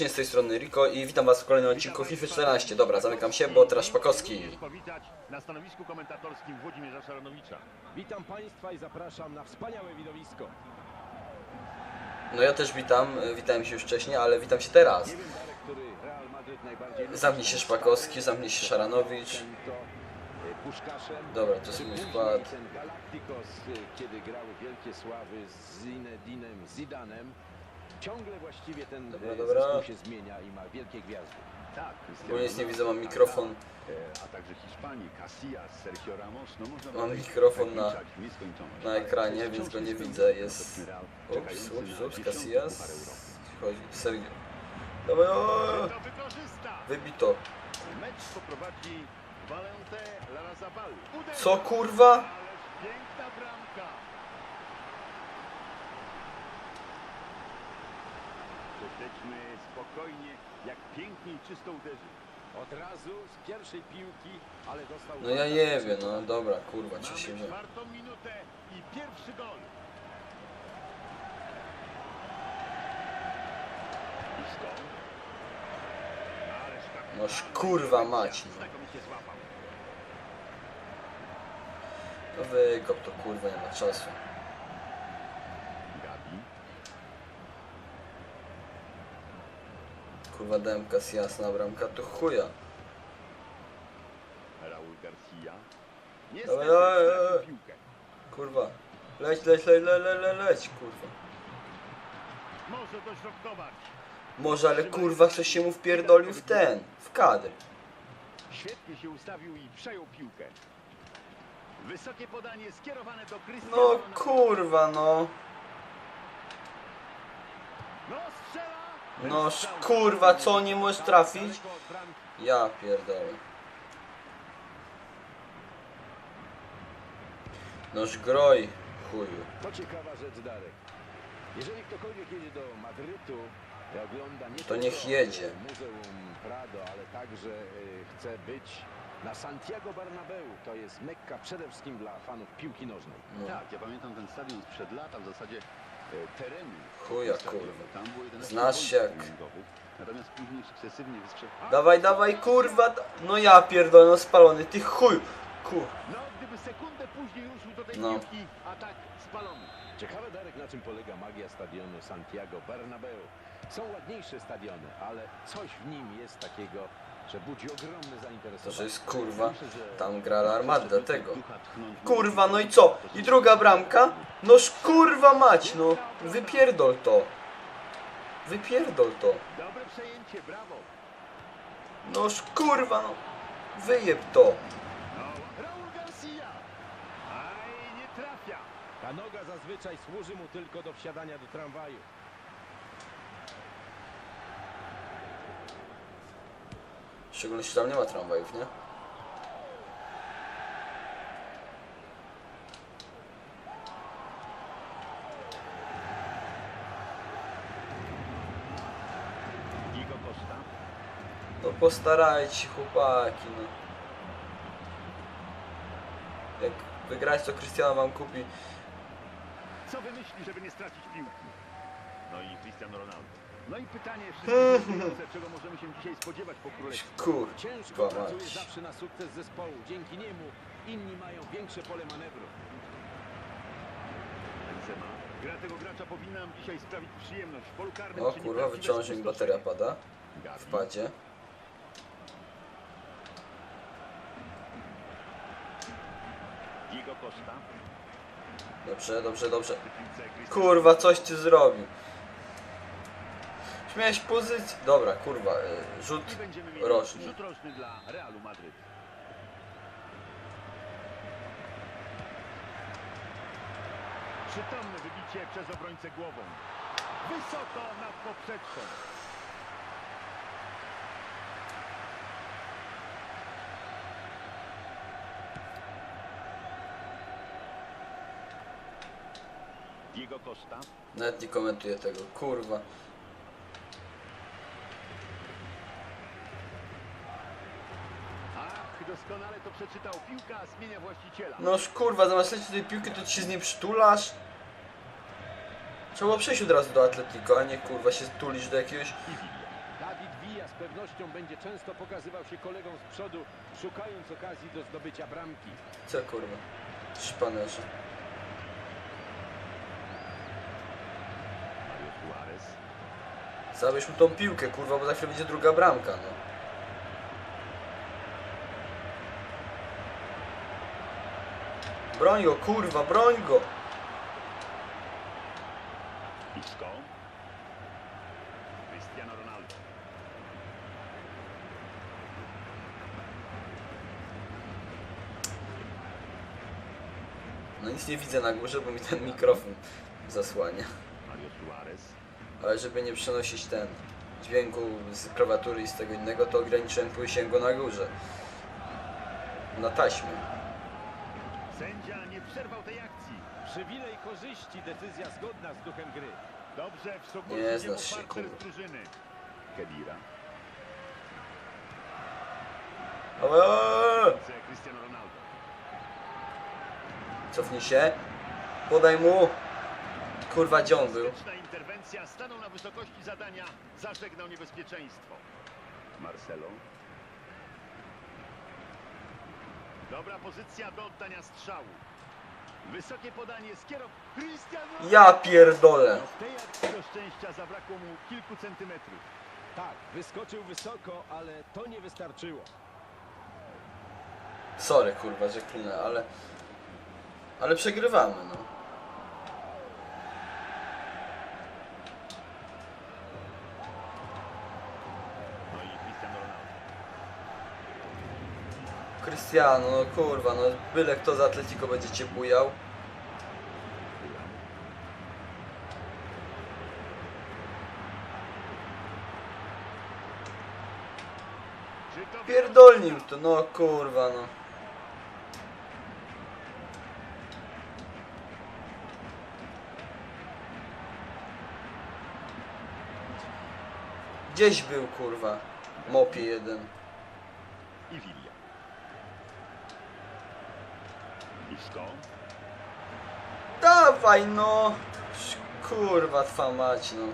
serdecznie, z tej strony Riko i witam was w kolejnym odcinku FIFA 14. Dobra, zamykam się, bo teraz Szpakowski. powitać na stanowisku komentatorskim Włodzimierza Szaranowicza. Witam Państwa i zapraszam na wspaniałe widowisko. No ja też witam, e, witałem się już wcześniej, ale witam się teraz. Nie wiem, Darek, który Real Madryt najbardziej lubi. Zamknij się Szpakowski, zamknij się Szaranowicz. To, Puszkaszem. Dobra, to jest mój później skład. Ten Galacticos, y, kiedy grały wielkie sławy z Zinedinem Zidanem. Ciągle właściwie ten Dobra, y, dobra. zespół się zmienia i ma wielkie gwiazdy. Tak, Bo nic nie widzę, mam mikrofon. E, A także Hiszpanii, Casillas, Sergio Ramos. No można Mam mikrofon na- nieskończoność. na Ale ekranie, więc go nie widzę, jest- Real, Ups, czekający ups, na ups, Casillas. Puchar Europy. Chodzi, Sergio. Dobra, o, To wykorzysta. wybito. Mecz poprowadzi Valente Larrazabal. Uderza. Co kurwa? Ależ piękna bramka. Spokojnie, jak pięknie i czysto uderzy. Od razu z pierwszej piłki, ale dostał... No ja nie wiem, no dobra, kurwa, Mamy cieszymy. czwartą minutę i pierwszy gol. Noż kurwa mać, no. To wykop to kurwa, nie ma czasu. Kurwa dałem Casillas na bramka, to chuja. Raul Garcia. Niestety stracił piłkę. Kurwa. Leć, leć, leć, leć, leć, leć, kurwa. Może dośrodkować. Może, ale kurwa ktoś się mu wpierdolił w ten, w kadr. Świetnie się ustawił i przejął piłkę. Wysokie podanie skierowane do Cristiano No Ronaldo. kurwa. No strzela! Noż kurwa, co nie możesz trafić? Ja pierdolę. Noż groj, chuju. To ciekawa rzecz, Darek. Jeżeli ktokolwiek jedzie do Madrytu ogląda nie To niech jedzie. Muzeum Prado, ale także e, chce być na Santiago Bernabeu. To jest Mekka przede wszystkim dla fanów piłki nożnej. No. Tak, ja pamiętam ten stadion sprzed lat, a w zasadzie. Chuja, kurwa. Tam było 11 Znasz się jak-. Dawaj, dawaj, kurwa. da- No ja pierdolę, no spalony, ty chuj. Kur... No, gdyby sekundę później ruszył do tej No. piłki, a tak spalony. Ciekawe, Darek, na czym polega magia stadionu Santiago Bernabeu. Są ładniejsze stadiony, ale coś w nim jest takiego, że budzi ogromne zainteresowanie. To, jest kurwa, tam gra Armada tego. Ducha tchnąć w Kurwa, no i co? I druga bramka? Noż kurwa mać, no. Wypierdol to. Wypierdol to. Dobre przejęcie, brawo. Noż kurwa, no. Wyjeb to. No. Ta noga zazwyczaj służy mu tylko do wsiadania do tramwaju. W szczególności tam nie ma tramwajów, nie? No postarajcie się chłopaki, no. Jak wygrać to Cristiano wam kupi. Co wymyśli, żeby nie stracić piłki? No i Cristiano Ronaldo. No i pytanie wszystkie czego możemy się dzisiaj spodziewać po królestwie. Ciężko Kurwa pracuje mać. zawsze na sukces zespołu. Dzięki niemu inni mają większe pole manewru. Benzema. Gra tego gracza powinna nam dzisiaj sprawić przyjemność. W polu karnym O kurwa, wyciąży mi bateria pada. W padzie. Diego Costa. Dobrze, dobrze, dobrze. Kurwa, coś ty zrobił. Śmiałeś pozycję. Dobra, kurwa, y, rzut I będziemy mieli roczny. rzut roczny dla Realu Madryt. Przytomne wybicie przez obrońcę głową. Wysoko nad poprzeczką. Diego Costa. Nawet nie komentuję tego, kurwa. Doskonale to przeczytał. Piłka zmienia właściciela. Noż kurwa, zamiast lecieć do tej piłki, to ci się z niej przytulasz. Trzeba było przejść od razu do Atletico, a nie kurwa się tulić do jakiegoś... Dawid Villa z pewnością będzie często pokazywał się kolegom z przodu, szukając okazji do zdobycia bramki. Co kurwa? Szpanerze. Zabierz mu tą piłkę, kurwa, bo za chwilę będzie druga bramka, no. Broń go, kurwa, broń go! Cristiano Ronaldo. No nic nie widzę na górze, bo mi ten mikrofon zasłania. Mario Suarez. Ale żeby nie przenosić ten dźwięku z klawiatury i z tego innego, to ograniczyłem płysięgo na górze. Na taśmie. Sędzia nie przerwał tej akcji. Przywilej korzyści, decyzja zgodna z duchem gry. Dobrze, w Nie znasz się, kurwa. drużyny. Kedira. Eee! Cristiano Ronaldo. Cofnij się. Podaj mu. Kurwa, gdzie on był? Skuteczna interwencja stanął na wysokości zadania, zażegnał niebezpieczeństwo. Marcelo. Dobra pozycja do oddania strzału. Wysokie podanie skierow. Cristiano Ja pierdolę. W tej akcji do szczęścia zabrakło mu kilku centymetrów. Tak, wyskoczył wysoko, ale to nie wystarczyło. Sorry, kurwa, że klinę, ale... Ale przegrywamy. No i Cristiano Ronaldo. Cristiano, no kurwa, no byle kto z Atletico będzie cię bujał. Pierdolnił to, no kurwa, no. Gdzieś był, kurwa. Mopie jeden. I Villa. Isco. Dawaj, no. Kurwa, twa mać, no.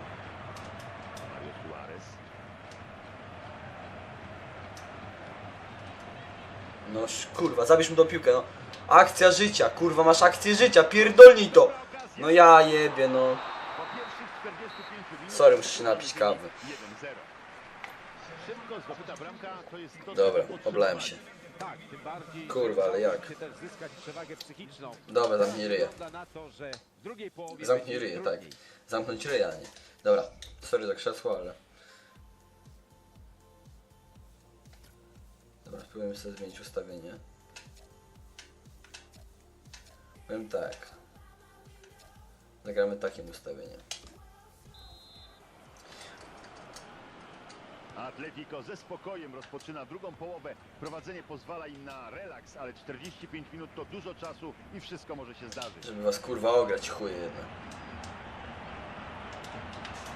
No kurwa, zabierz mu tą piłkę, no. Akcja życia, kurwa, masz akcję życia, pierdolnij to. No ja jebie, no. Po pierwszych 45 minutach Sorry, muszę się napić kawy. 1-0. Szybko zdobyta bramka to jest to, Dobra, oblałem się. Tak, tym bardziej. Kurwa, ale jak? się też zyskać przewagę psychiczną. Dobra, zamknij ryję. Wygląda na to, że w drugiej połowie Zamknij będzie ryję, tak. trudniej. Zamknąć ryja, nie. Dobra, sorry za krzesło, ale... Dobra, spróbujemy sobie zmienić ustawienie. Powiem tak. Zagramy takim ustawieniem. Atletico ze spokojem rozpoczyna drugą połowę. Prowadzenie pozwala im na relaks, ale 45 minut to dużo czasu i wszystko może się zdarzyć. Żeby was kurwa ograć, chuje jedne.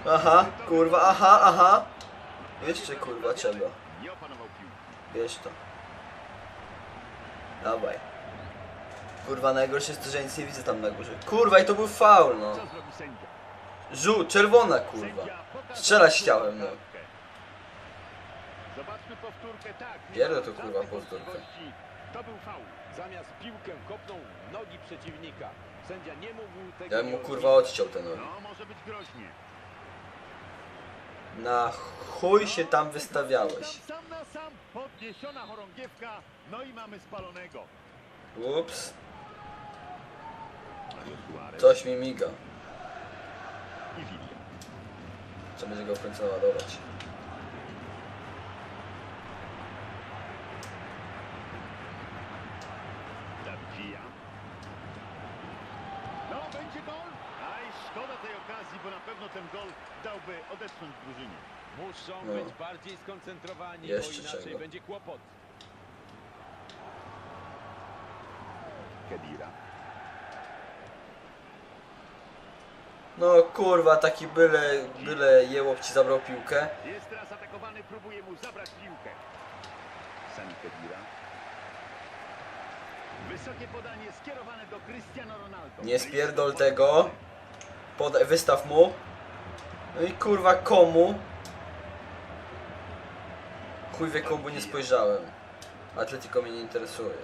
Aha, kurwa, aha, aha. Jeszcze kurwa trzeba. Nie opanował piłki. Bierz to. Dawaj. Kurwa, najgorsze jest to, że ja nic nie widzę tam na górze. Kurwa, i to był faul, no. Żółt, czerwona, kurwa. Strzelać chciałem, no. Zobaczmy powtórkę, tak. ma to, kurwa, wątpliwości. To był faul. Zamiast piłkę kopnął nogi przeciwnika. Sędzia nie mógł tego Ja mu kurwa odciął ten nogi. No, może być groźnie. Na chuj się tam wystawiałeś. Sam na sam podniesiona chorągiewka, no i mamy spalonego. Ups, coś mi miga. i. Trzeba będzie go w końcu naładować. Dawid Villa. No, będzie gol. Aj, szkoda tej okazji, bo na pewno ten gol dałby odetchnąć drużynie. Muszą No. być bardziej skoncentrowani, Jeszcze bo inaczej czego? będzie kłopot. Kedira. No kurwa, taki byle, byle jełop ci zabrał piłkę. Jest teraz atakowany, próbuje mu zabrać piłkę. Sami Kedira. Wysokie podanie skierowane do Cristiano Ronaldo. Nie spierdol tego. Podaj, wystaw mu. No i kurwa komu? Chuj wie komu, nie spojrzałem. Atletico mnie nie interesuje.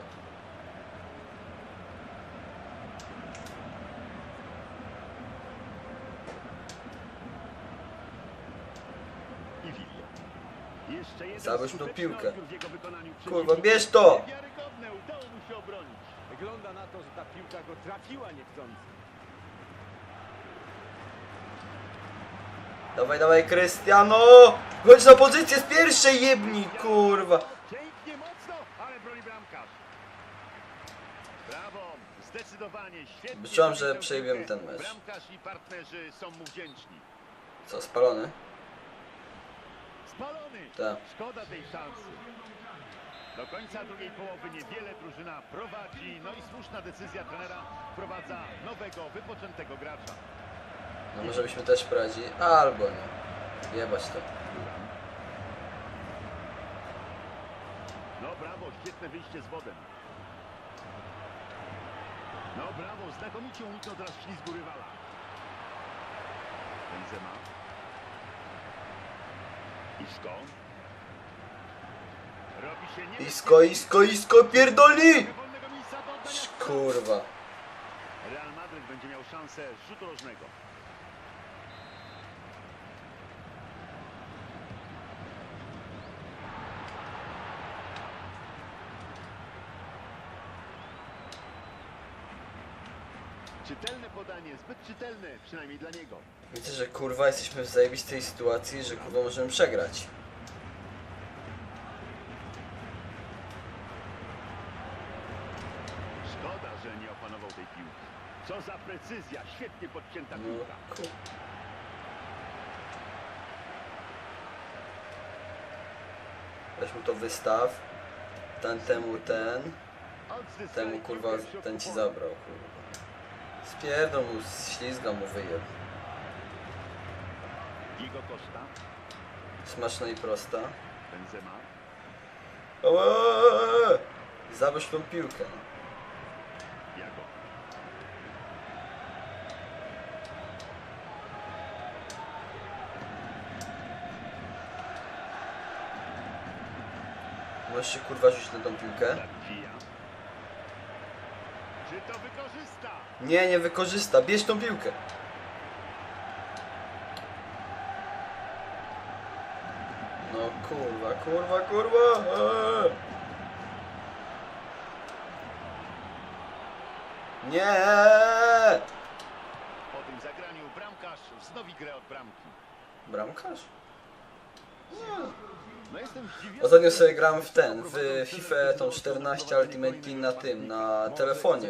Zabierz tą piłkę. Kurwa, bierz to! Wygląda na to, że ta piłka go trafiła niechcący. Dawaj, dawaj, Krystiano! Chodź na pozycję z pierwszej jebni, kurwa! Pięknie, mocno, ale broni bramkarz. Brawo, zdecydowanie, świetnie. Myślałem, że zagrał piłkę. ten mecz. Bramkarz i partnerzy są mu wdzięczni. Co, spalony? Spalony! Tak. Szkoda tej szansy. Do końca drugiej połowy niewiele drużyna prowadzi, no i słuszna decyzja trenera wprowadza nowego, wypoczętego gracza. No może byśmy też prowadzili, albo nie. Jebać to. No brawo, świetne wyjście z wodem. No brawo, znakomicie uniknął teraz ślizgu rywala. Benzema. Isco. Robi się niebezpiecznie. Isko, isko, isko, pierdoli! Kurwa. Real Madryt będzie miał szansę rzutu rożnego. Czytelne podanie, zbyt czytelne, przynajmniej dla niego. Widzę, że kurwa jesteśmy w zajebistej sytuacji, że kurwa możemy przegrać. Szkoda, że nie opanował tej piłki. Co za precyzja, świetnie podcięta No, piłka. ku... Weź mu to wystaw. Ten temu ten. Odzyskali Temu kurwa piłkę w środku ten ci zabrał kurwa. Spierdol ślizga mu wyjeb. Diego Costa, Smaczna i prosta. Benzema. Eee! Zabierz tą piłkę. Jago. Możesz się kurwa rzucić na tą piłkę? Davija. Czy to wykorzysta? Nie, nie wykorzysta. Bierz tą piłkę. No kurwa, kurwa, kurwa. Eee. Nie! Po tym zagraniu bramkarz wznowi grę od bramki. Bramkarz? Ostatnio sobie grałem w ten, w FIFA tą 14 Ultimate Team na tym, na telefonie.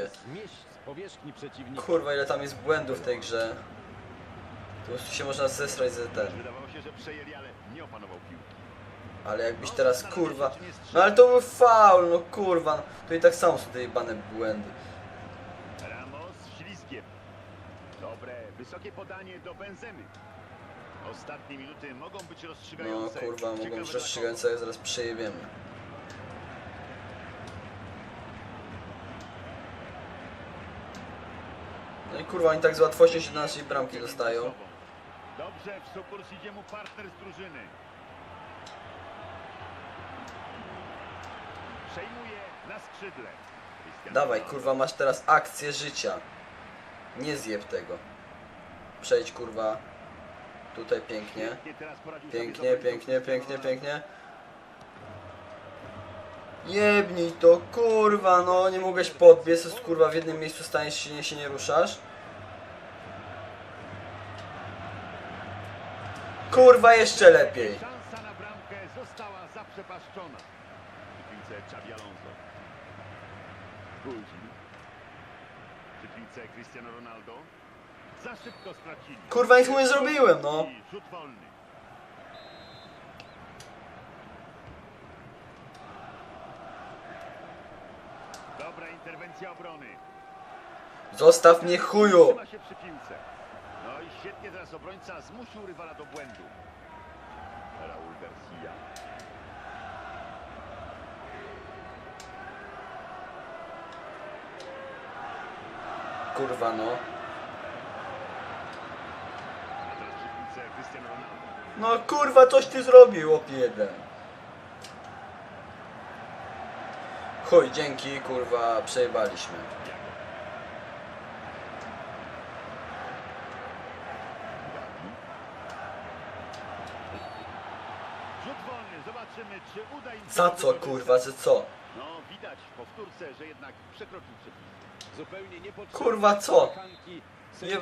Kurwa, ile tam jest błędów w tej grze. Po prostu się można zesrać ze ten. Ale jakbyś teraz kurwa. No ale to był faul, no kurwa. No, to i tak samo są te jebane błędy. Ramos. Dobre, wysokie podanie do Benzemy. Ostatnie minuty mogą być No rozstrzygające. kurwa, mogą Ciekawe być dla rozstrzygające, jak zaraz przejebiemy. No i kurwa, oni tak z łatwością się do naszej bramki dostają. Dobrze, w sukurs idzie mu partner z drużyny. Przejmuje na skrzydle. Dawaj, kurwa, masz teraz akcję życia. Nie zjeb tego. Przejdź, kurwa. Tutaj pięknie. Pięknie, pięknie, pięknie, pięknie. Jebnij to, kurwa, no nie mogłeś podbiec, jest, kurwa w jednym miejscu staniesz się, nie, się nie ruszasz. Kurwa, jeszcze lepiej. Szansa na bramkę została zaprzepaszczona. W piłce Xabi Alonso. Gulci. Przy piłce Cristiano Ronaldo. Za szybko stracili. Kurwa, nic mu nie zrobiłem, no. I Rzut wolny. Dobra interwencja obrony. Zostaw mnie chuju. Trzyma się przy piłce. No i świetnie teraz obrońca zmusił rywala do błędu. Raul Garcia. Kurwa, no. Cristiano Ronaldo. No kurwa, coś ty zrobił, opie jeden. Chuj, dzięki, kurwa, przejebaliśmy. Za co, kurwa, za co? No widać w powtórce, że jednak przekroczył przepis. Zupełnie Kurwa, co? kochanki. Sędzia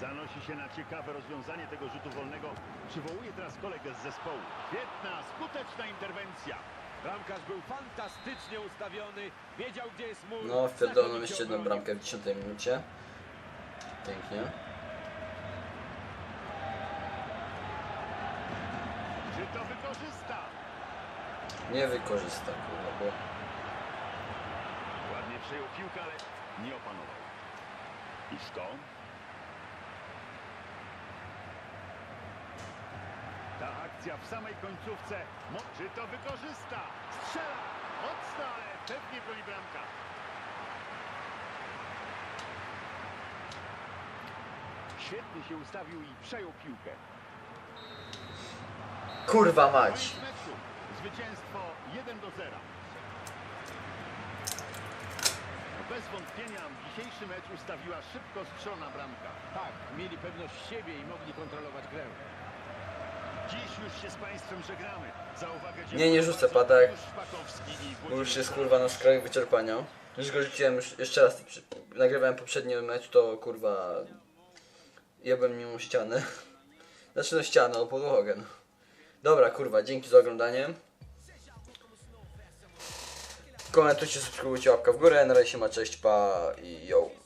Zanosi się na ciekawe rozwiązanie tego rzutu wolnego. Przywołuje teraz kolegę z zespołu. Świetna, skuteczna interwencja. Bramkarz był fantastycznie ustawiony, wiedział gdzie jest mur. No, znakomicie jeszcze jedną bramkę w 10 minucie. Pięknie. Czy to wykorzysta? Nie wykorzysta, kurwa, bo... Ładnie przejął piłkę, ale nie opanował. Isko. Ta akcja w samej końcówce. Czy to wykorzysta? Strzela! Mocno, ale pewnie broni bramka. Świetnie się ustawił i przejął piłkę. Kurwa mać! Zwycięstwo 1 do 0. No Bez wątpienia dzisiejszy mecz ustawiła szybko strzelona bramka. Tak, mieli pewność siebie i mogli kontrolować grę. Nie, nie rzucę i Bo już jest kurwa na skraju wyczerpania. Już go rzuciłem już jeszcze raz. Nagrywałem poprzedni mecz, to kurwa. Jebłem nim ścianę. Znaczy no ścianę, o podłogę. No. Dobra, kurwa, dzięki za oglądanie. Komentujcie, subskrybujcie, łapka w górę. Na razie się ma cześć, pa i yo.